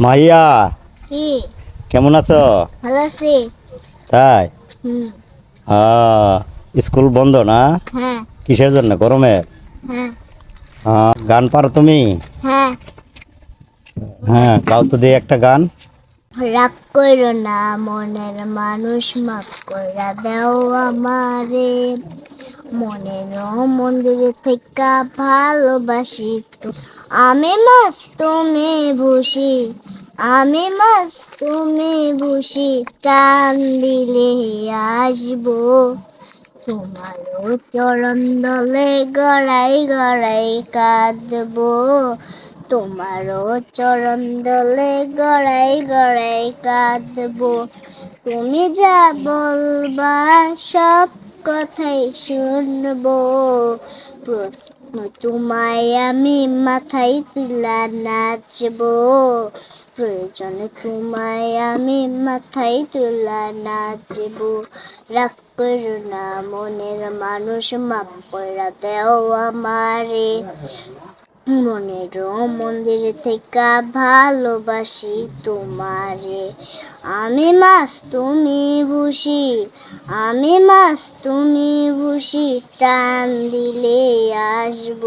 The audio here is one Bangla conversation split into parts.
মাইয়া কি? কেমন আছো? ভালো আছি। তাই? হুম। স্কুল বন্ধ না? হ্যাঁ। কিসের জন্য? গরমে? হ্যাঁ। গান পারো তুমি? হ্যাঁ। হ্যাঁ গাও তো দিয়ে একটা গান। রাগ করো না মনের মানুষ মাফ করে দাও আমারে। মনের মন্দিরে থেকে ভালোবাসি তো। আমি মাস তুমি ভুসি আমি মাস তুমি ভুসি টান দিলে আসব। তোমারও চরণ দলে গড়াই গড়াই কাঁদবো। তোমারও চরণ দলে গড়াই গড়াই কাঁদবো। তুমি যা বলবা সব কথাই শুনব। প্রশ্ন তোমায় আমি মাথায় তুলা নাচবো। প্রয়োজনে তোমায় আমি মাথায় তুলা নাচবো। রাগ করো না, মনের মানুষ মাপ করে দেও আমারে। মনের মন্দিরে থেকে ভালোবাসি তোমারে। আমি মাস তুমি ভুসি আমি মাস তুমি ভুসি টান দিলে আসব।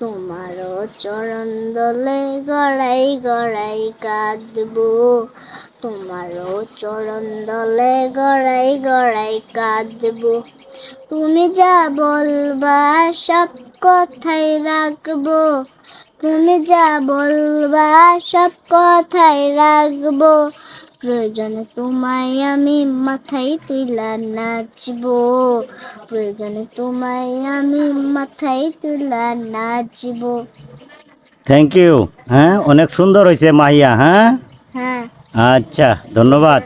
তোমারও চরণ দলে গড়াই গড়াই কাঁদবো। তোমারও চরণ দলে গড়াই গড়াই কাঁদবো। তুমি যা বলবা, সব কথাই রাখব। তুমি যা বলবা, সব কথাই রাখব। প্রয়োজনে তোমায় আমি মাথায় তুলা নাচবো। প্রয়োজনে তোমায় আমি মাথায় তুলা নাচবো। থ্যাংক ইউ হ্যাঁ? অনেক সুন্দর হয়েছে মাইয়া হ্যাঁ হ্যাঁ? আচ্ছা ধন্যবাদ।